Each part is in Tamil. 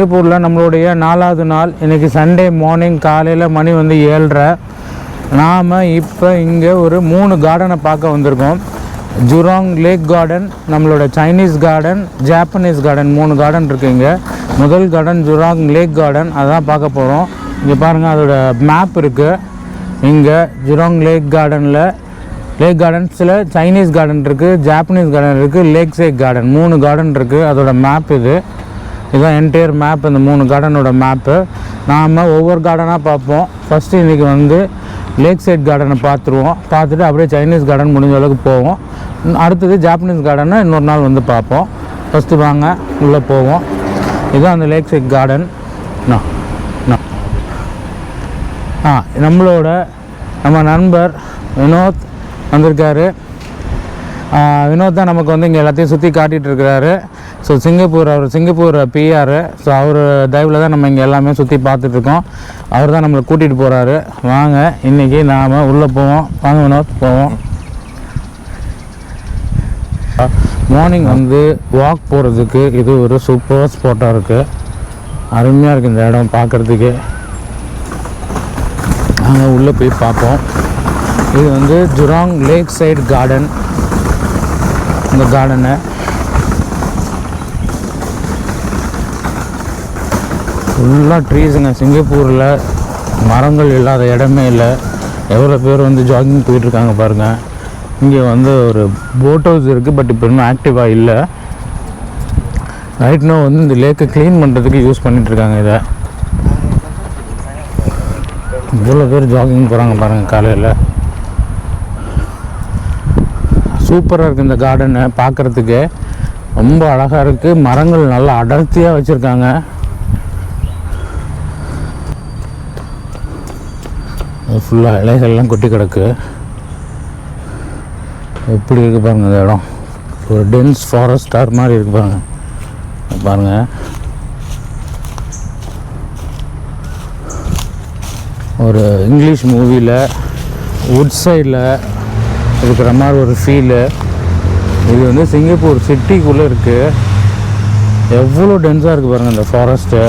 சிங்கப்பூரில் நம்மளுடைய நாலாவது நாள். இன்றைக்கி சண்டே மார்னிங் காலையில் மணி வந்து ஏழ்ரை. நாம் இப்போ இங்கே ஒரு மூணு கார்டனை பார்க்க வந்திருக்கோம். ஜுராங் லேக் கார்டன் நம்மளோட சைனீஸ் கார்டன் ஜாப்பனீஸ் கார்டன் மூணு கார்டன் இருக்குது இங்கே. முதல் கார்டன் ஜுராங் லேக் கார்டன் அதான் பார்க்க போகிறோம் இங்கே பாருங்கள் அதோட மேப் இருக்குது இங்கே ஜுராங் லேக் கார்டனில் லேக் கார்டன்ஸில் சைனீஸ் கார்டன் இருக்குது ஜாப்பனீஸ் கார்டன் இருக்குது லேக் சேக் கார்டன் மூணு கார்டன் இருக்குது அதோட மேப் இது. இதுதான் என்டையர் மேப் இந்த மூணு கார்டனோட மேப்பு நாம் ஒவ்வொரு கார்டனாக பார்ப்போம். ஃபஸ்ட்டு இன்றைக்கி வந்து லேக் சைட் கார்டனை பார்த்துருவோம். பார்த்துட்டு அப்படியே சைனீஸ் கார்டன் முடிஞ்ச அளவுக்கு போவோம். அடுத்தது ஜாப்பனீஸ் கார்டனை இன்னொரு நாள் வந்து பார்ப்போம். ஃபஸ்ட்டு வாங்க உள்ளே போவோம். இதுதான் அந்த லேக் சைட் கார்டன் நான் ஆ நம்மளோட நம்ம நண்பர் வினோத் வந்திருக்காரு. வினோத் தான் நமக்கு வந்து இங்கே எல்லாத்தையும் சுற்றி காட்டிகிட்டு இருக்கிறாரு. ஸோ சிங்கப்பூர் அவர் சிங்கப்பூர் பிஆர் ஸோ அவர் தயவில் தான் நம்ம இங்கே எல்லாமே சுற்றி பார்த்துட்ருக்கோம் அவர் தான் நம்மளை கூட்டிகிட்டு போகிறாரு வாங்க இன்றைக்கி நாம் உள்ளே போவோம். வாங்க வினோத் போவோம். மார்னிங் வந்து வாக் போகிறதுக்கு இது ஒரு சூப்பர் ஸ்பாட்டாக இருக்குது அருமையாக இருக்குது இந்த இடம் பார்க்குறதுக்கு. நாங்கள் உள்ளே போய் பார்ப்போம். இது வந்து ஜுராங் லேக் சைடு கார்டன் இந்த கார்டனை ஃபுல்லாக ட்ரீஸுங்க சிங்கப்பூரில் மரங்கள் இல்லாத இடமே இல்லை. எவ்வளோ பேர் வந்து ஜாகிங் போயிட்டுருக்காங்க பாருங்கள் இங்கே வந்து ஒரு போட் ஹவுஸ் இருக்குது பட் இப்போ இன்னும் ஆக்டிவாக இல்லை. ரைட் வந்து இந்த லேக்கை க்ளீன் பண்ணுறதுக்கு யூஸ் பண்ணிகிட்ருக்காங்க இதை. இவ்வளோ பேர் ஜாகிங் போகிறாங்க பாருங்கள் காலையில். சூப்பராக இருக்குது இந்த கார்டனை பார்க்குறதுக்கு ரொம்ப அழகாக இருக்குது மரங்கள் நல்லா அடர்த்தியாக வச்சுருக்காங்க. ஃபுல்லாக இலைகள்லாம் கொட்டி கிடக்கு. எப்படி இருக்குது பாருங்கள் இந்த இடம். ஒரு டென்ஸ் ஃபாரஸ்டார் மாதிரி இருக்கு பாருங்கள் பாருங்கள் ஒரு இங்கிலீஷ் மூவியில் வுட் சைடில் இருக்கிற மாதிரி ஒரு ஃபீலு இது வந்து சிங்கப்பூர் சிட்டிக்குள்ளே இருக்குது எவ்வளோ டென்ஸாக இருக்குது பாருங்கள் இந்த ஃபாரஸ்ட்டு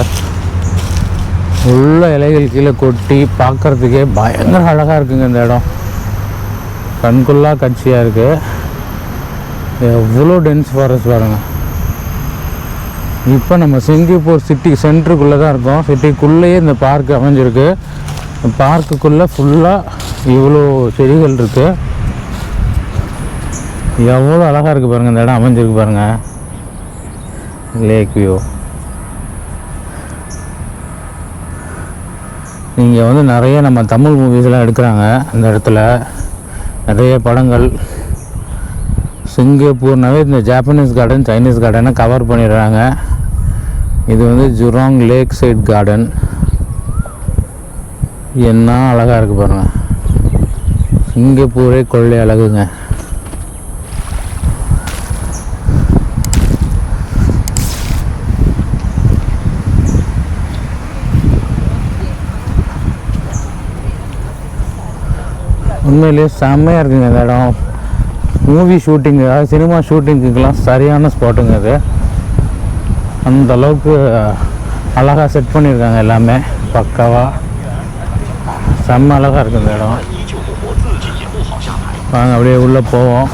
உள்ள இலைகள் கீழே கொட்டி பார்க்கறதுக்கே பயங்கர அழகாக இருக்குங்க இந்த இடம். கண்குள்ளா காட்சியாக இருக்குது எவ்வளோ டென்ஸ் ஃபாரஸ்ட் பாருங்க. இப்போ நம்ம சிங்கப்பூர் சிட்டி சென்டருக்குள்ளே தான் இருக்கோம். சிட்டிக்குள்ளேயே இந்த பார்க் அமைஞ்சிருக்கு. பார்க்குக்குள்ளே ஃபுல்லாக இவ்வளோ செடிகள் இருக்குது எவ்வளோ அழகாக இருக்குது பாருங்கள் இந்த இடம் அமைஞ்சிருக்கு பாருங்கள் லேக் வியூ இங்கே வந்து நிறைய நம்ம தமிழ் மூவிஸ்லாம் எடுக்கிறாங்க அந்த இடத்துல. நிறைய படங்கள். சிங்கப்பூர்னாவே இந்த ஜாப்பனீஸ் கார்டன் சைனீஸ் கார்டனை கவர் பண்ணிடுறாங்க. இது வந்து ஜுராங் லேக் சைட் கார்டன் என்ன அழகாக இருக்குது பாருங்கள் சிங்கப்பூரே கொள்ளை அழகுங்க. உண்மையிலேயே செம்மையாக இருக்குங்க இந்த இடம். மூவி ஷூட்டிங்கு அதாவது சினிமா ஷூட்டிங்குக்கெலாம் சரியான ஸ்பாட்டுங்க இது அந்த அளவுக்கு அழகாக செட் பண்ணியிருக்காங்க எல்லாமே பக்காவாக செம்ம அழகாக இருக்குது இந்த இடம். வாங்க அப்படியே உள்ளே போவோம்.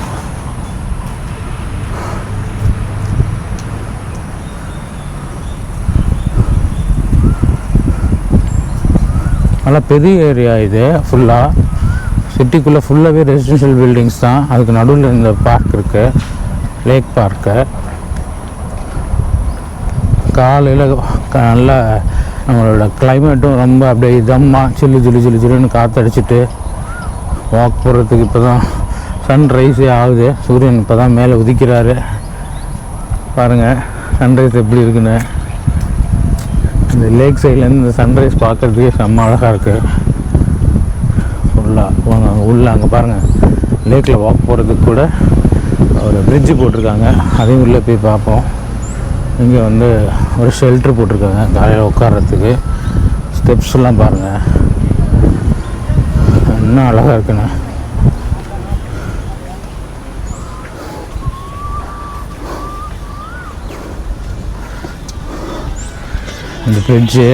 நல்லா பெரிய ஏரியா இது ஃபுல்லாக சிட்டிக்குள்ளே ஃபுல்லாகவே ரெசிடென்ஷியல் பில்டிங்ஸ் தான். அதுக்கு நடுவில் இந்த பார்க் இருக்குது லேக் பார்க்கு காலையில் நல்லா நம்மளோட கிளைமேட்டும் ரொம்ப அப்படியே இதமாக சில்லு சில்லு சில்லு சில்லுன்னு காற்றடிச்சிட்டு வாக் போகிறதுக்கு இப்போ தான் சன்ரைஸே ஆகுது. சூரியன் இப்போ தான் மேலே உதிக்கிறாரு. பாருங்கள் சன்ரைஸ் எப்படி இருக்குன்னு. இந்த லேக் சைட்லேருந்து இந்த சன்ரைஸ் பார்க்குறதுக்கே செம்ம அழகாக இருக்குது ஃபுல்லாக உள்ளே அங்கே பாருங்கள் லேக்கில் வாக் போகிறதுக்கு கூட ஒரு பிரிட்ஜு போட்டிருக்காங்க. அதையும் உள்ளே போய் பார்ப்போம். இங்கே வந்து ஒரு ஷெல்ட்ரு போட்டிருக்காங்க. காலையில் உட்கார்றதுக்கு. ஸ்டெப்ஸ்லாம் பாருங்கள் இன்னும் அழகாக இருக்குண்ணே இந்த பிரிட்ஜு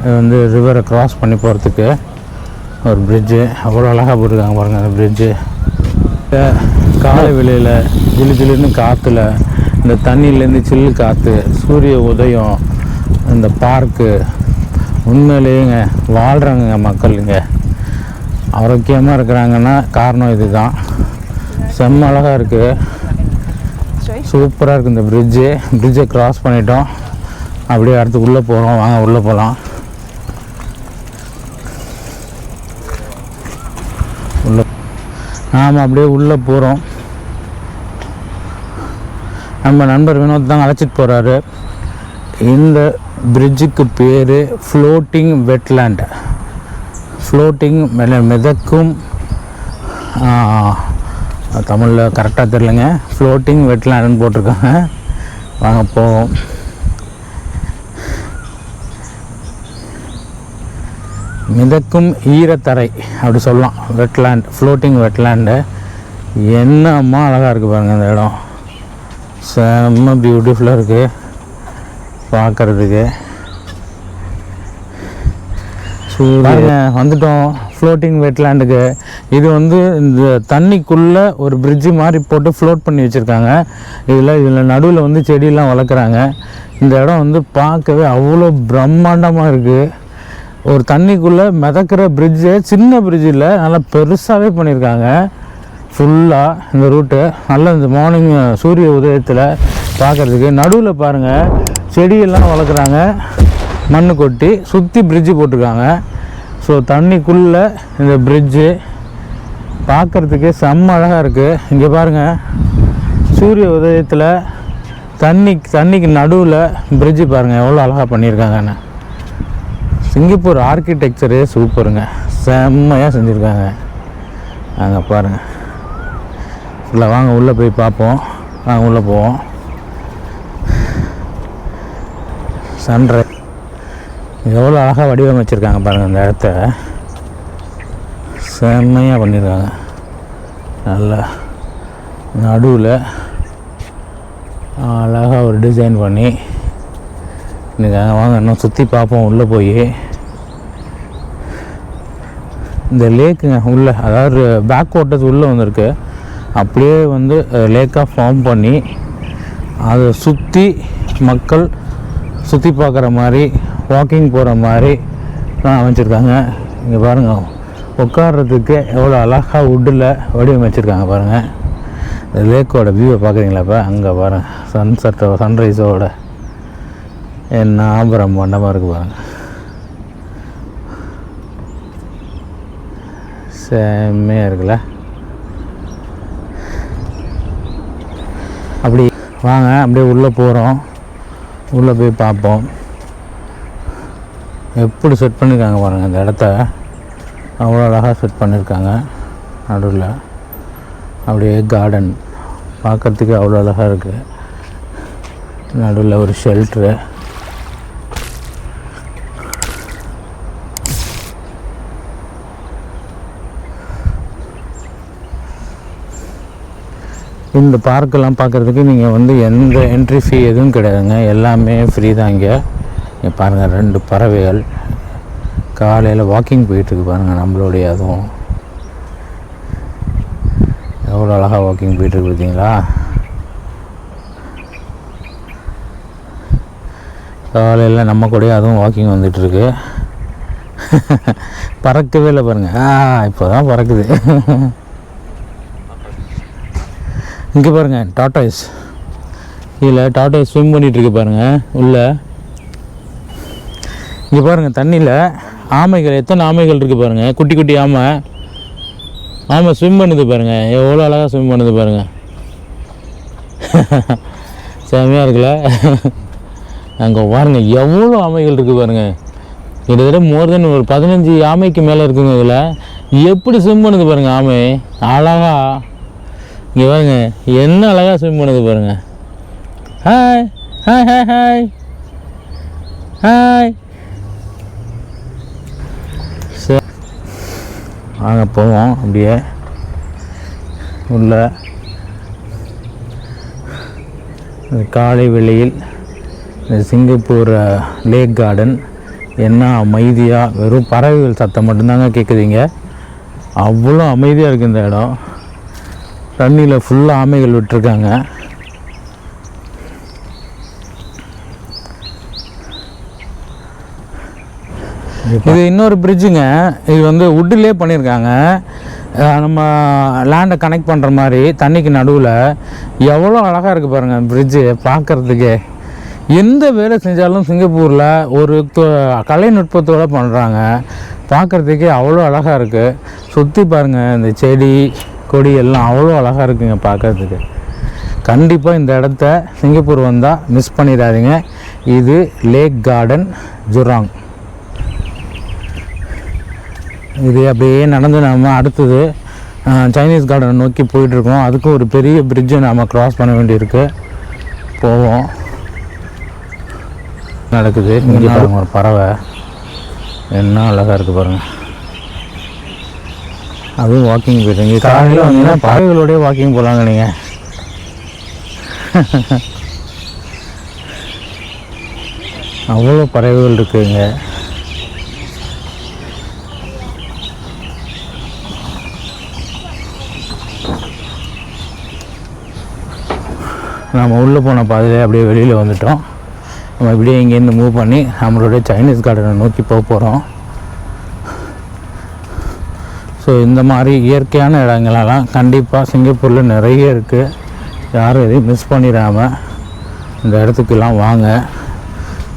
இது வந்து ரிவரை கிராஸ் பண்ணி போகிறதுக்கு ஒரு பிரிட்ஜு அவ்வளோ அழகாக போட்டிருக்காங்க பாருங்கள் அந்த பிரிட்ஜு காலை வெளியில் ஜிலு ஜிலுன்னு காற்றுல இந்த தண்ணியிலேருந்து சில்லு காற்று சூரிய உதயம் இந்த பார்க்கு உண்மையிலேயேங்க வாழ்கிறாங்கங்க மக்கள் இங்கே ஆரோக்கியமாக இருக்கிறாங்கன்னா காரணம் இதுதான். செம்ம அழகாக இருக்குது சூப்பராக இருக்குது இந்த பிரிட்ஜு பிரிட்ஜை க்ராஸ் பண்ணிட்டோம். அப்படியே அடுத்து உள்ளே போகிறோம் வாங்க உள்ளே போகலாம் நாம் அப்படியே உள்ளே போகிறோம் நம்ம நண்பர் வினோத் தான் அழைச்சிட்டு போகிறாரு இந்த பிரிட்ஜுக்கு பேர் ஃப்ளோட்டிங் வெட்லேண்டு ஃப்ளோட்டிங் மிதக்கும் தமிழில் கரெக்டாக தெரிலங்க ஃப்ளோட்டிங் வெட்லேண்டுன்னு போட்டிருக்காங்க. வாங்க போவோம். மிதக்கும் ஈரத்தரை அப்படி சொல்லலாம். வெட்லேண்ட் ஃப்ளோட்டிங் வெட்லேண்டு என்னம்மா அழகாக இருக்குது பாருங்கள் இந்த இடம். செம்ம பியூட்டிஃபுல்லாக இருக்குது பார்க்குறதுக்கு. பாருங்க வந்துட்டோம். ஃப்ளோட்டிங் வெட்லேண்டுக்கு இது வந்து இந்த தண்ணிக்குள்ளே ஒரு பிரிட்ஜு மாதிரி போட்டு ஃப்ளோட் பண்ணி வச்சுருக்காங்க. இதில் இதில் நடுவில் வந்து செடியெல்லாம் வளர்க்குறாங்க. இந்த இடம் வந்து பார்க்கவே அவ்வளோ பிரம்மாண்டமாக இருக்குது ஒரு தண்ணிக்குள்ளே மிதக்கிற பிரிட்ஜு சின்ன பிரிட்ஜில் நல்லா பெருசாகவே பண்ணியிருக்காங்க ஃபுல்லாக இந்த ரூட்டு நல்ல இந்த மார்னிங் சூரிய உதயத்தில் பார்க்குறதுக்கு நடுவில் பாருங்கள் செடியெல்லாம் வளர்க்குறாங்க. மண் கொட்டி சுற்றி பிரிட்ஜு போட்டிருக்காங்க. ஸோ தண்ணிக்குள்ளே இந்த பிரிட்ஜு பார்க்குறதுக்கே செம்ம அழகாக இருக்குது இங்கே பாருங்கள் சூரிய உதயத்தில் தண்ணி தண்ணிக்கு நடுவில் பிரிட்ஜு பாருங்கள் எவ்வளோ அழகாக பண்ணியிருக்காங்கன்னு சிங்கப்பூர் ஆர்கிடெக்சரே சூப்பருங்க. செம்மையாக செஞ்சுருக்காங்க. அங்கே பாருங்கள் ஃபுல்லாக வாங்க உள்ளே போய் பார்ப்போம் வாங்க உள்ளே போவோம். சன்ரை எவ்வளோ அழகாக வடிவமைச்சிருக்காங்க பாருங்கள் இந்த இடத்த. செம்மையாக பண்ணியிருக்காங்க நல்லா நடுவில் அழகாக ஒரு டிசைன் பண்ணி இருக்காங்க வாங்க இன்னும் சுற்றி பார்ப்போம். உள்ளே போய். இந்த லேக்குங்க உள்ளே. அதாவது பேக் வாட்டர்ஸ் உள்ளே வந்திருக்கு. அப்படியே வந்து லேக்காக ஃபார்ம் பண்ணி அதை சுற்றி மக்கள் சுற்றி பார்க்குற மாதிரி வாக்கிங் போகிற மாதிரி தான் அமைச்சிருக்காங்க. இங்கே பாருங்கள் உட்கார்றதுக்கு எவ்வளோ அழகாக வுட்டில் வடிவமைச்சிருக்காங்க பாருங்கள் இந்த லேக்கோட வியூவை பார்க்குறீங்களா இப்போ? அங்கே பாருங்கள் சன்செட்டோட சன்ரைஸோட என்ன பிரம்மாண்டமாக இருக்குது பாருங்க. செம்மையாக இருக்குல்ல? அப்படி வாங்க அப்படியே உள்ளே போகிறோம் உள்ளே போய் பார்ப்போம். எப்படி செட் பண்ணியிருக்காங்க பாருங்கள் இந்த இடத்த. அவ்வளோ அழகாக செட் பண்ணியிருக்காங்க நடுவில். அப்படியே கார்டன் பார்க்குறதுக்கு அவ்வளோ அழகாக இருக்குது நடுவில் ஒரு ஷெல்ட்ரு இந்த பார்க்கெல்லாம் பார்க்குறதுக்கு நீங்கள் வந்து எந்த என்ட்ரி ஃபீ எதுவும் கிடையாதுங்க. எல்லாமே ஃப்ரீ தான் இங்கே. இங்கே பாருங்கள் ரெண்டு பறவைகள். காலையில் வாக்கிங் போயிட்டுருக்கு பாருங்கள் நம்மளுடைய அதுவும். எவ்வளோ அழகாக வாக்கிங் போயிட்டுருக்கு பார்த்தீங்களா? காலையில் நம்ம கூடயே அதுவும் வாக்கிங் வந்துட்டுருக்கு பறக்கவே இல்லை பாருங்கள் ஆ இப்போ தான் பறக்குது. இங்கே பாருங்கள் டாட்டாய்ஸ் இதில் டாட்டாய்ஸ் ஸ்விம் பண்ணிகிட்ருக்கு பாருங்கள் உள்ளே. இங்கே பாருங்கள் தண்ணியில் ஆமைகள் எத்தனை ஆமைகள் இருக்குது பாருங்கள் குட்டி குட்டி ஆமை. ஆமை ஸ்விம் பண்ணுது பாருங்கள் எவ்வளோ அழகாக ஸ்விம் பண்ணுது பாருங்கள் செமையாக இருக்குல்ல? அங்கே பாருங்கள் எவ்வளோ ஆமைகள் இருக்குது பாருங்கள் கிட்டத்தட்ட மோர் தென் ஒரு பதினஞ்சு ஆமைக்கு மேலே இருக்குங்க இதில். எப்படி ஸ்விம் பண்ணுது பாருங்கள் ஆமை. அழகாக இங்கே பாருங்க என்ன அழகாக ஸ்விம் பண்ணுது பாருங்கள் hi hi hi hi hi சரி வாங்க போவோம் அப்படியே. உள்ள. காலை வேளையில் இந்த சிங்கப்பூர் லேக் கார்டன் என்ன அமைதியாக வெறும் பறவைகள் சத்தம் மட்டும்தாங்க கேட்குதுங்க அவ்வளோ அமைதியாக இருக்குது இந்த இடம். தண்ணியில் ஃபுல்லாக ஆமைகள் விட்டுருக்காங்க. இது இன்னொரு பிரிட்ஜுங்க இது வந்து வுட்டிலே பண்ணியிருக்காங்க நம்ம லேண்டை கனெக்ட் பண்ணுற மாதிரி தண்ணிக்கு நடுவில் எவ்வளோ அழகாக இருக்குது பாருங்கள் பிரிட்ஜு பார்க்குறதுக்கே எந்த வேலை செஞ்சாலும் சிங்கப்பூரில் ஒரு கலைநுட்பத்தோடு பண்ணுறாங்க பார்க்குறதுக்கே அவ்வளோ அழகாக இருக்குது சுற்றி பாருங்கள் இந்த செடி கொடி எல்லாம் அவ்வளோ அழகாக இருக்குங்க பார்க்குறதுக்கு. கண்டிப்பாக இந்த இடத்த சிங்கப்பூர் வந்தால் மிஸ் பண்ணிடாதீங்க. இது லேக் கார்டன் ஜுராங் இது அப்படியே நடந்து நம்ம அடுத்தது சைனீஸ் கார்டன் நோக்கி போயிட்டுருக்கோம். அதுக்கும் ஒரு பெரிய பிரிட்ஜை நம்ம க்ராஸ் பண்ண வேண்டியிருக்கு. போவோம். நடக்குது. இங்கே பாருங்கள் ஒரு பறவை. என்ன அழகாக இருக்குது பாருங்கள் அதுவும் வாக்கிங் போயிட்டு இங்கே காலையில் வந்தீங்கன்னா பறவைகளோடய வாக்கிங் போகலாங்க நீங்கள் அவ்வளோ பறவைகள் இருக்குங்க. நம்ம உள்ளே போன பாதையிலே அப்படியே வெளியில் வந்துட்டோம். நம்ம இப்படியே இங்கேருந்து மூவ் பண்ணி நம்மளுடைய சைனீஸ் கார்டனை நோக்கி போக போகிறோம் ஸோ இந்த மாதிரி இயற்கையான இடங்களெல்லாம் கண்டிப்பாக சிங்கப்பூரில் நிறைய இருக்குது யாரும் எதையும் மிஸ் பண்ணிடாமல் இந்த இடத்துக்கெல்லாம் வாங்க.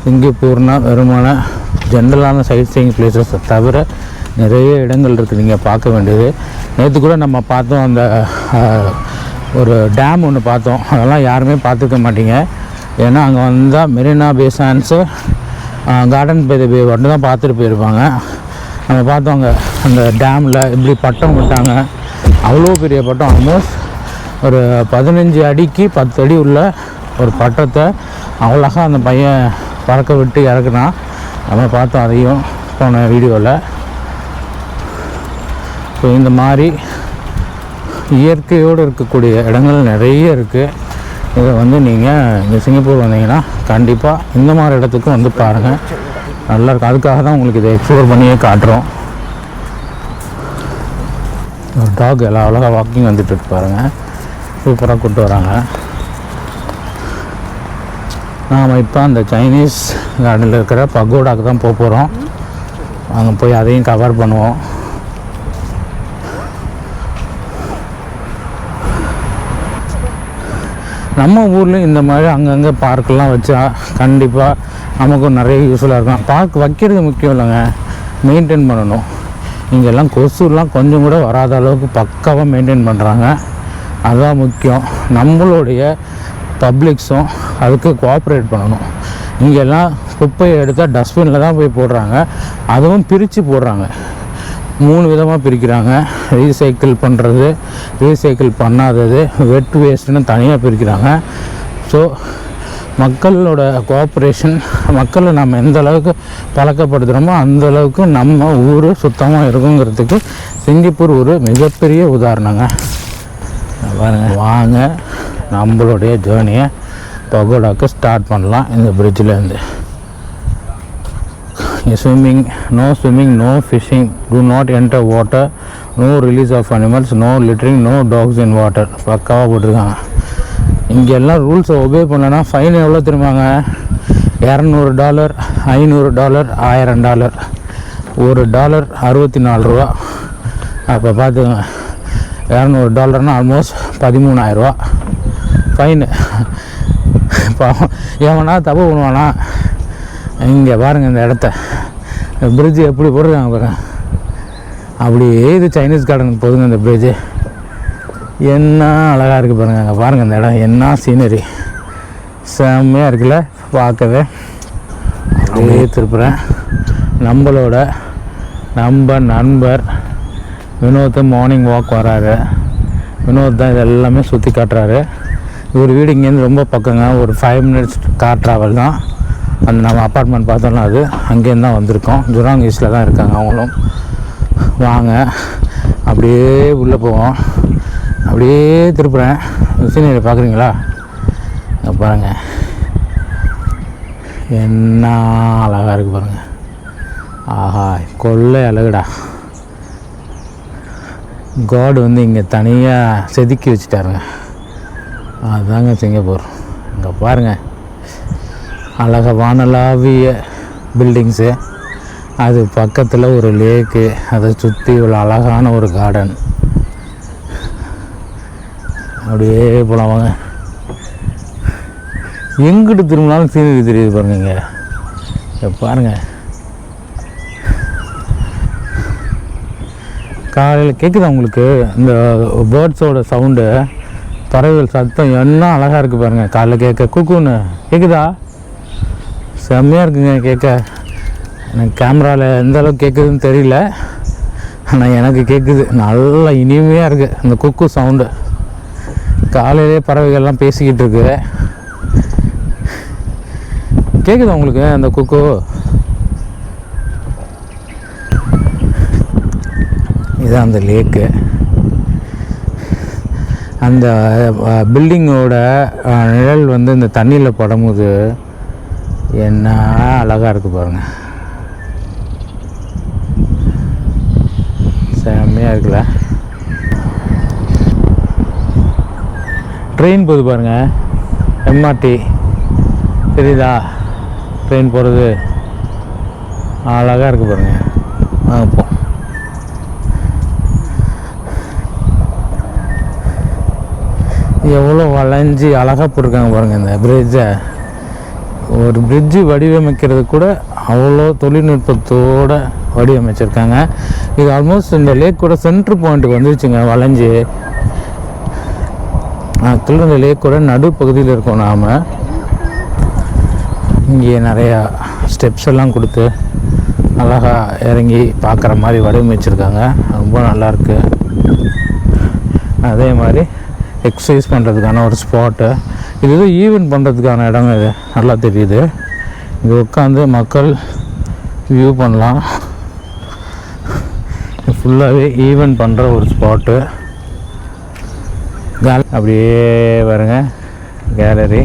சிங்கப்பூர்னால் வெறுமான ஜென்ரலான சைட் சீயிங் பிளேசஸை தவிர நிறைய இடங்கள் இருக்குது நீங்கள் பார்க்க வேண்டியது. நேற்று கூட நம்ம பார்த்தோம் அந்த ஒரு டேம் ஒன்று பார்த்தோம். அதெல்லாம் யாருமே பார்த்துக்க மாட்டீங்க. ஏன்னா அங்கே வந்தால் Marina Bay Sands garden by the bay மட்டும் தான் பார்த்துட்டு போயிருப்பாங்க. நம்ம பார்த்தோம் அந்த டேமில் இப்படி பட்டம் விட்டாங்க. அவ்வளோ பெரிய பட்டம் ஆல்மோஸ்ட் ஒரு பதினஞ்சு அடிக்கு பத்து அடி உள்ள ஒரு பட்டத்தை அவ்வளோகா அந்த பையன் பறக்க விட்டு இறக்குனான். நம்ம பார்த்தோம் அதையும் போன வீடியோவில் ஸோ இந்த மாதிரி இயற்கையோடு இருக்கக்கூடிய இடங்கள் நிறைய இருக்குது இதை வந்து நீங்கள் இந்த சிங்கப்பூர் வந்தீங்கன்னா கண்டிப்பாக இந்த மாதிரி இடத்துக்கும் வந்து பாருங்கள் நல்லா இருக்கும் அதுக்காக தான் உங்களுக்கு இதை எக்ஸ்ப்ளோர் பண்ணியே காட்டுறோம். ஒரு டாக் எல்லாம் அழகாக வாக்கிங் வந்துட்டு இருக்கு பாருங்கள் சூப்பராக கூப்பிட்டு வராங்க. நாம் இப்போ அந்த சைனீஸ் கார்டனில் இருக்கிற பகோடாக்கு தான் போக போகிறோம் அங்கே போய் அதையும் கவர் பண்ணுவோம். நம்ம ஊரில் இந்த மாதிரி அங்கங்கே பார்க்கெலாம் வச்சா கண்டிப்பாக நமக்கும் நிறைய யூஸ்ஃபுல்லாக இருக்கும். பார்க் வைக்கிறது முக்கியம் இல்லைங்க. மெயின்டைன் பண்ணணும். இங்கெல்லாம் கொசுலாம் கொஞ்சம் கூட வராத அளவுக்கு பக்காவாக மெயின்டைன் பண்ணுறாங்க அதுதான் முக்கியம். நம்மளுடைய பப்ளிக்ஸும் அதுக்கு கோஆப்ரேட் பண்ணணும். இங்கெல்லாம் குப்பையை எடுத்தால் டஸ்ட்பினில் தான் போய் போடுறாங்க. அதுவும் பிரித்து போடுறாங்க. மூணு விதமாக பிரிக்கிறாங்க. ரீசைக்கிள் பண்ணுறது ரீசைக்கிள் பண்ணாதது வெட் வேஸ்ட்டுன்னு தனியாக பிரிக்கிறாங்க. ஸோ மக்களோட கோஆப்ரேஷன் மக்களை நம்ம எந்த அளவுக்கு பழக்கப்படுத்துகிறோமோ அந்த அளவுக்கு நம்ம ஊர் சுத்தமாக இருக்குங்கிறதுக்கு சிங்கப்பூர் ஒரு மிகப்பெரிய உதாரணங்க. பாருங்க. வாங்க நம்மளுடைய ஜேர்னியை பகோடாக்கு ஸ்டார்ட் பண்ணலாம் இந்த பிரிட்ஜிலேருந்து swimming no swimming no fishing do not enter water no release of animals no littering no dogs in water. பக்காவாக போட்டிருக்காங்க. இங்கே எல்லாம் ரூல்ஸை ஒபே பண்ணனா ஃபைன் எவ்வளோ திரும்பாங்க இரநூறு டாலர் ஐநூறு டாலர் ஆயிரம் டாலர். ஒரு டாலர் அறுபத்தி நாலு ரூபா. அப்போ பார்த்துங்க இரநூறு டாலர்னால் ஆல்மோஸ்ட் பதிமூணாயிரரூவா ஃபைனு பாவம். எவனா தப்பு பண்ணுவானா? இங்கே பாருங்கள் இந்த இடத்த. பிரிட்ஜு எப்படி போடுறாங்க பாருங்க. அப்படியே இது சைனீஸ் கார்டனுக்கு போதுங்க இந்த பிரிட்ஜு என்ன அழகாக இருக்குது பாருங்க. அங்கே பாருங்கள் இந்த இடம். என்ன சீனரி செம்மையாக இருக்குல்ல? பார்க்கவே. அப்படியே திருப்புறேன். நம்மளோட நம்ம நண்பர் வினோத் மார்னிங் வாக் வராரு. வினோத் தான் இது எல்லாமே சுற்றி காட்டுறாரு. இவர் வீடு இங்கேருந்து ரொம்ப பக்கங்க. ஒரு ஃபைவ் மினிட்ஸ் கார் ட்ராவல் தான். அந்த நம்ம அப்பார்ட்மெண்ட் பார்த்தோம்னா அது. அங்கேருந்து தான் வந்திருக்கோம். ஜுராங் ஈஸ்டில் தான் இருக்காங்க அவங்களும். வாங்க. அப்படியே உள்ளே போவோம். அப்படியே திருப்புறேன். சீனரி பார்க்குறீங்களா? இங்க பாருங்க. என்ன அழகாக இருக்குது பாருங்கள் ஆஹா கொள்ளை அழகுடா. காடு வந்து இங்கே தனியாக செதுக்கி வச்சுட்டாருங்க. அதுதாங்க சிங்கப்பூர். இங்கே பாருங்கள் அழகா வானலாவிய பில்டிங்ஸு அது பக்கத்தில் ஒரு லேக்கு அதை சுற்றி ஒரு அழகான ஒரு கார்டன் அப்படியே போகலாம் வாங்க. எங்கிட்டு திரும்பினாலும் சீனரி தெரியுது பாருங்க இங்கே. பாருங்கள் பாருங்க. காலையில் கேட்குதா உங்களுக்கு? இந்த பேர்ட்ஸோட சவுண்டு பறவைகள் சத்தம் என்ன அழகாக இருக்குது பாருங்கள் காலைல கேட்க குக்குன்னு. கேட்குதா செம்மையாக இருக்குங்க கேட்க. எனக்கு கேமராவில் எந்த அளவுக்கு கேட்குதுன்னு தெரியல. ஆனால் எனக்கு கேட்குது நல்லா இனிமையாக இருக்குது அந்த குக்கு சவுண்டு காலையிலே பறவைகள்லாம் பேசிக்கிட்டு இருக்கு. கேட்குதா உங்களுக்கு அந்த குக்கோ? இதுதான் அந்த லேக்கு. அந்த பில்டிங்கோட நிழல் வந்து இந்த தண்ணியில் படும்போது என்ன அழகாக இருக்குது பாருங்கள் செம்மையாக இருக்குல்ல? ட்ரெயின் போகுது பாருங்கள் எம்ஆர்டி தெரியுதா? ட்ரெயின் போகிறது அழகாக இருக்குது பாருங்கள் வாங்க போ. எவ்வளோ வளைஞ்சி அழகாக போட்டிருக்காங்க பாருங்கள் இந்த பிரிட்ஜை ஒரு பிரிட்ஜு வடிவமைக்கிறது கூட அவ்வளோ தொழில்நுட்பத்தோடு வடிவமைச்சிருக்காங்க. இது ஆல்மோஸ்ட் இந்த லேக்கோட சென்ட்ரு பாயிண்ட்டுக்கு வந்துருச்சுங்க வளைஞ்சி. ஆக்சுவலாக இந்த லேக்கோட நடுப்பகுதியில் இருக்கோம் நாம். இங்கே நிறையா ஸ்டெப்ஸ் எல்லாம் கொடுத்து அழகாக இறங்கி பார்க்குற மாதிரி வடிவமைச்சிருக்காங்க ரொம்ப நல்லாயிருக்கு. அதே மாதிரி எக்ஸசைஸ் பண்ணுறதுக்கான ஒரு ஸ்பாட்டு இது ஏதோ ஈவெண்ட் பண்ணுறதுக்கான இடம் இது. நல்லா தெரியுது. இங்கே உட்காந்து மக்கள் வியூ பண்ணலாம். ஃபுல்லாகவே ஈவெண்ட் பண்ணுற ஒரு ஸ்பாட்டு அப்படியே பாருங்க. கேலரி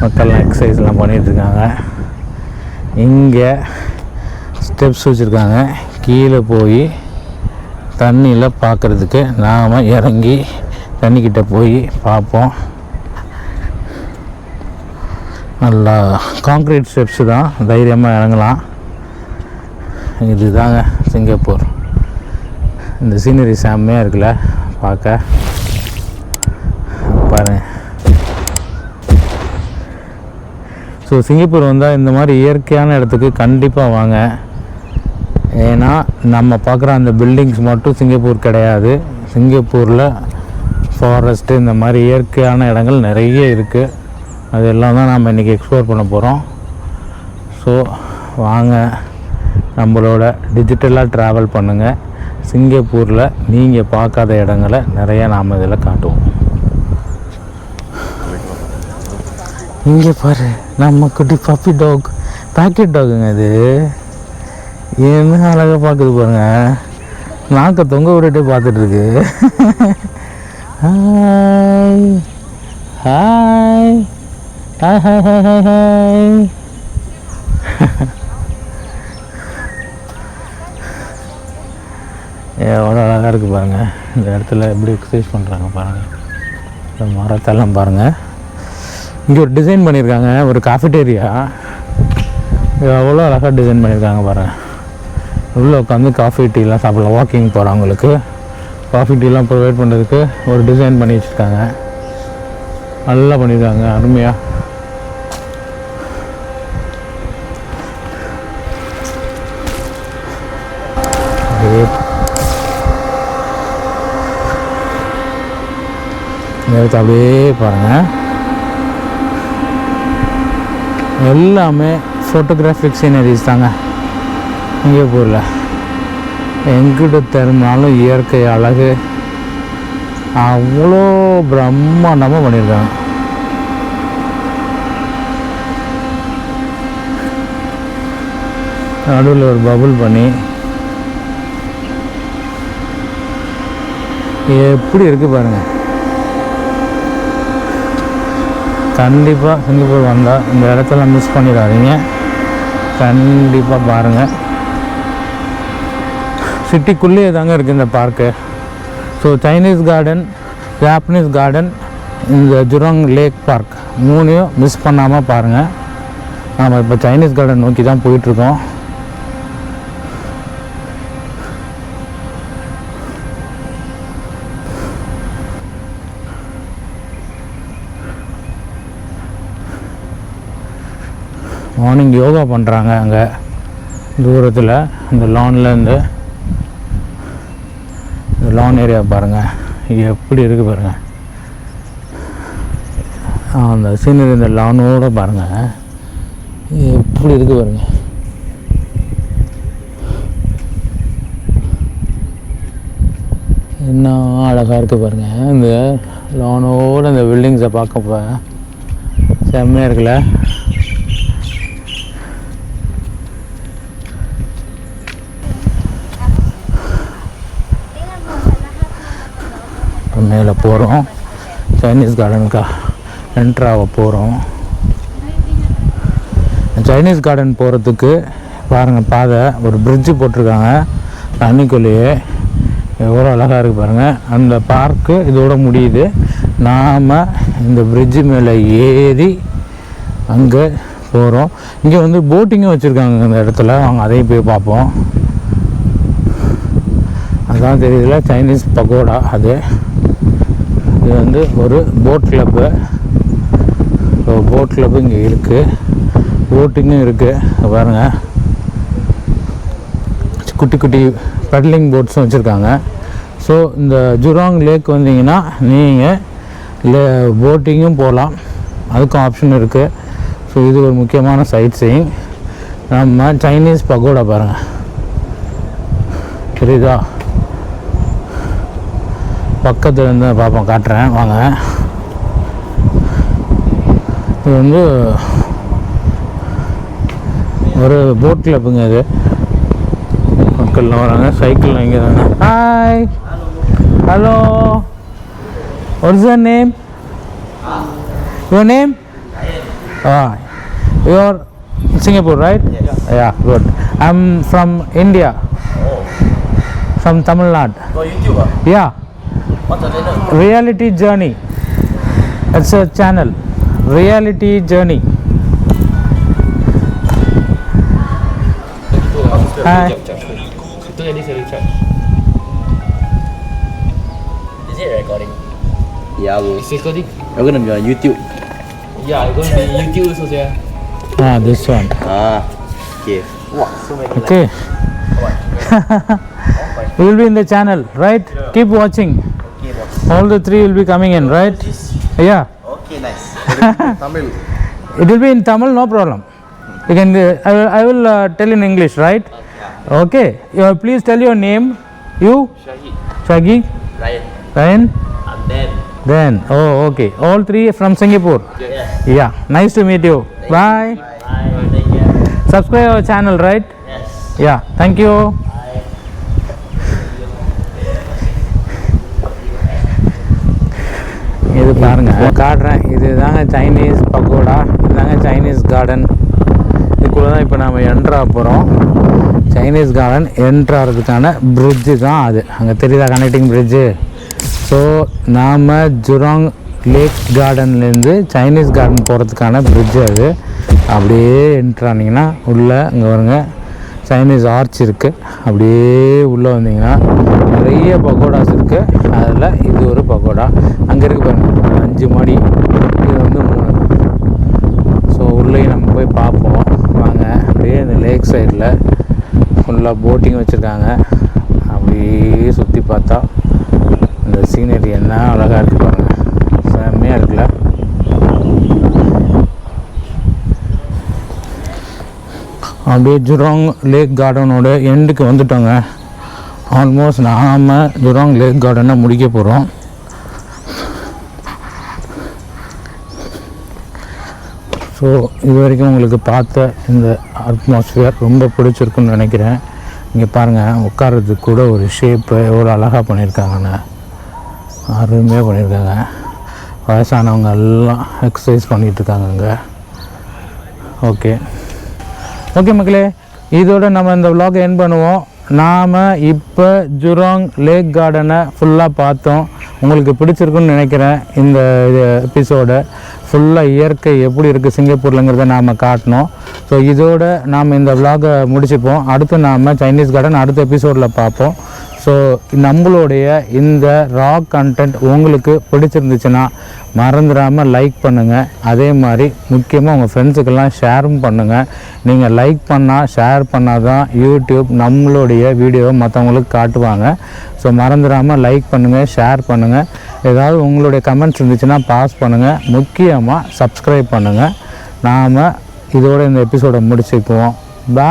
மக்கள்லாம் எக்ஸசைஸ்லாம் பண்ணிகிட்ருக்காங்க இங்கே ஸ்டெப்ஸ் வச்சுருக்காங்க. கீழே போய் தண்ணியில் பார்க்குறதுக்கு நாம் இறங்கி தண்ணிக்கிட்ட போய் பார்ப்போம் நல்லா காங்க்ரீட் ஸ்டெப்ஸு தான். தைரியமாக இறங்கலாம். இதுதாங்க சிங்கப்பூர். இந்த சீனரி செம்மையாக இருக்குல்ல பார்க்க பாருங்க ஸோ சிங்கப்பூர் வந்தால் இந்த மாதிரி இயற்கையான இடத்துக்கு கண்டிப்பாக வாங்க. ஏன்னா நம்ம பார்க்குற அந்த பில்டிங்ஸ் மட்டும் சிங்கப்பூர் கிடையாது. சிங்கப்பூரில் ஃபாரஸ்ட்டு இந்த மாதிரி இயற்கையான இடங்கள் நிறைய இருக்குது அது எல்லாம் தான் நம்ம இன்றைக்கி எக்ஸ்ப்ளோர் பண்ண போகிறோம் ஸோ வாங்க. நம்மளோட டிஜிட்டலாக ட்ராவல் பண்ணுங்கள் சிங்கப்பூரில் நீங்கள் பார்க்காத இடங்களை நிறையா நாம் இதில் காட்டுவோம். இங்கே பாரு நம்ம குட்டி பப்பி டாக் பேக்கெட் டாகுங்க இது என்ன அழகாக பார்க்குது பாருங்க. நாக்க தொங்க விட்டுட்டே பார்த்துட்டு இருக்கு. Hi hi hi hi hi hi hi எவ்வளோ அழகாக இருக்குது பாருங்கள் இந்த இடத்துல எப்படி எக்ஸசைஸ் பண்ணுறாங்க பாருங்கள் இந்த மரத்தெல்லாம் பாருங்கள் இங்கே ஒரு டிசைன் பண்ணியிருக்காங்க ஒரு காஃபிட்டேரியா எவ்வளோ அழகாக டிசைன் பண்ணியிருக்காங்க பாருங்கள் உள்ளே உட்காந்து காஃபி டீலாம் சாப்பிடலாம். வாக்கிங் போகிறவங்களுக்கு காஃபி டீலாம் ப்ரொவைட் பண்ணுறதுக்கு ஒரு டிசைன் பண்ணி வச்சுருக்காங்க. நல்லா பண்ணியிருக்காங்க அருமையாக அப்படியே. இந்த அப்படியே பாருங்கள் எல்லாமே ஃபோட்டோகிராஃபிக் சீனரிஸ் தாங்க. சிங்கப்பூரில். எங்கிட்ட திறந்தாலும் இயற்கை அழகு. அவ்வளோ பிரம்மாண்டமாக பண்ணியிருக்காங்க. நடுவில் ஒரு பபுள் பண்ணி. எப்படி இருக்கு பாருங்கள் கண்டிப்பாக சிங்கப்பூர் வந்தால் இந்த இடத்துல மிஸ் பண்ணிடாதீங்க. கண்டிப்பாக பாருங்கள் சிட்டிக்குள்ளேயே தாங்க இருக்குது இந்த park so Chinese garden Japanese garden இந்த ஜுராங் லேக் பார்க் மூணையும் மிஸ் பண்ணாமல் பாருங்கள் நாம் இப்போ சைனீஸ் கார்டன் நோக்கி தான் போயிட்டுருக்கோம் மார்னிங் யோகா பண்ணுறாங்க அங்கே. தூரத்தில் இந்த லான்லேருந்து இந்த லான் ஏரியா பாருங்கள் எப்படி இருக்குது பாருங்கள் அந்த சீனரி இந்த லானோட பாருங்கள் எப்படி இருக்குது பாருங்கள் என்ன அழகாக இருக்குது பாருங்கள் இந்த லானோட இந்த பில்டிங்ஸை பார்க்கப்ப செம்மையாக இருக்குல்ல. மேலே போகிறோம். சைனீஸ் கார்டனுக்கு என்ட்ராக போகிறோம். சைனீஸ் கார்டன் போகிறதுக்கு பாருங்கள் பாதை. ஒரு பிரிட்ஜு போட்டிருக்காங்க. தண்ணிக்குள்ளேயே. எவ்வளோ அழகாக இருக்குது பாருங்கள் அந்த பார்க்கு இதோட முடியுது. நாம் இந்த பிரிட்ஜு மேலே ஏறி அங்கே போகிறோம் இங்கே வந்து போட்டிங்கும் வச்சுருக்காங்க இந்த இடத்துல. அவங்க அதையும் போய் பார்ப்போம். அதான் தெரியுதுல சைனீஸ் பகோடா அது. இது வந்து ஒரு போட் கிளப்பு போட் கிளப்பு இங்கே இருக்குது போட்டிங்கும் இருக்குது பாருங்கள் குட்டி குட்டி பெட்லிங் போட்ஸும் வச்சுருக்காங்க. ஸோ இந்த ஜுராங் லேக் வந்தீங்கன்னா நீங்கள் லே போட்டிங்கும் போகலாம் அதுக்கும் ஆப்ஷன் இருக்குது ஸோ இது ஒரு முக்கியமான சைட் சீயிங் நம்ம சைனீஸ் பகோடா பாருங்கள் புரியுதா பக்கத்தில் இருந்து பார்ப்போம் காட்டுறேன் வாங்க இது வந்து ஒரு போட் கிளப்புங்க இது மக்கள்லாம் வராங்க சைக்கிள் இங்கே தானே hi hello what is your name your name ah you are singapore right Yes. yeah good i'm from india from reality journey it's a channel reality journey Hi. Itu yang dia Richard. Is it recording? Yeah, bro. It's recording? You're gonna be on YouTube. Yeah, it's gonna be on YouTube also, yeah. ah this one Ah, okay. Wow, so many. okay we will be in the channel right keep watching Okay, boss. All the three will be coming in right? Yeah. Okay, nice. Tamil. it will be in tamil no problem. You can uh, i will, I will uh, tell in english right? Okay. You, please tell your name. You? Shahid. shagi Ryan. ryan? And then. then. Oh okay. All three from singapore? Yes. yeah. Nice to meet you. Bye. Bye. Take care. subscribe our channel right? Yes. yeah. Thank you இது பாருங்கள் காட்டுறேன். இது தாங்க சைனீஸ் பக்கோடா இதுதாங்க சைனீஸ் கார்டன் இதுக்குள்ளே தான் இப்போ நம்ம என்ட்ரா போகிறோம் சைனீஸ் கார்டன் என்ட்ராகிறதுக்கான பிரிட்ஜு தான் அது. அங்கே தெரியுதா கனெக்டிங் பிரிட்ஜு ஸோ நாம் ஜுராங் லேக் கார்டன்லேருந்து சைனீஸ் கார்டன் போகிறதுக்கான பிரிட்ஜு அது. அப்படியே என்ட்ரானிங்கன்னா உள்ளே இங்கே வருங்க சைனீஸ் ஆர்ச் இருக்குது அப்படியே உள்ளே வந்தீங்கன்னா நிறைய பக்கோடாஸ் இருக்குது அதில் இது ஒரு பக்கோடா அங்கே இருக்கு பாருங்கள் அஞ்சு மாடி. இது வந்து மூணு. ஸோ உள்ளேயும் நம்ம போய் பார்ப்போம். வாங்க. அப்படியே இந்த லேக் சைடில் ஃபுல்லாக போட்டிங் வச்சுருக்காங்க. அப்படியே சுற்றி பார்த்தா இந்த சீனரி என்ன அழகாக இருக்கு பாருங்கள் செம்மையாக இருக்குல்ல? அப்படியே ஜுராங் லேக் கார்டனோட எண்டுக்கு வந்துட்டோங்க. ஆல்மோஸ்ட் நாம் ஜுராங் லேக் கார்டனை முடிக்க போகிறோம் ஸோ இது வரைக்கும் உங்களுக்கு பார்த்த இந்த அட்மாஸ்ஃபியர் ரொம்ப பிடிச்சிருக்குன்னு நினைக்கிறேன். இங்கே பாருங்கள் உட்கார்றதுக்கு கூட ஒரு ஷேப்பு எவ்வளோ அழகாக பண்ணியிருக்காங்கன்னு. அருமையாக பண்ணியிருக்காங்க. வயசானவங்க எல்லாம் எக்ஸசைஸ் பண்ணிகிட்டு இருக்காங்க அங்கே. ஓகே ஓகே மக்களே இதோட நம்ம இந்த விலாகை என் பண்ணுவோம். நாம் இப்போ ஜுராங் லேக் கார்டனை ஃபுல்லாக பார்த்தோம். உங்களுக்கு பிடிச்சிருக்குன்னு நினைக்கிறேன் இந்த எபிசோடு ஃபுல்லாக இயற்கை எப்படி இருக்குது சிங்கப்பூர்லங்கிறத நாம் காட்டினோம் ஸோ இதோட நாம் இந்த விலாகை முடிச்சுப்போம். அடுத்து நாம் சைனீஸ் கார்டன் அடுத்த எபிசோடில் பார்ப்போம். ஸோ நம்மளுடைய இந்த ராக் கண்டென்ட் உங்களுக்கு பிடிச்சிருந்துச்சுன்னா மறந்துடாமல் லைக் பண்ணுங்கள் அதே மாதிரி முக்கியமாக உங்கள் ஃப்ரெண்ட்ஸுக்கெல்லாம் ஷேரும் பண்ணுங்கள் நீங்கள் லைக் பண்ணால் ஷேர் பண்ணால் தான் யூடியூப் நம்மளுடைய வீடியோவை மற்றவங்களுக்கு காட்டுவாங்க. ஸோ மறந்துடாமல் லைக் பண்ணுங்கள் ஷேர் பண்ணுங்கள் ஏதாவது உங்களுடைய கமெண்ட்ஸ் இருந்துச்சுன்னா பாஸ் பண்ணுங்கள் முக்கியமாக சப்ஸ்கிரைப் பண்ணுங்கள் நாம் இதோட இந்த எபிசோடை முடிச்சுக்குவோம். பா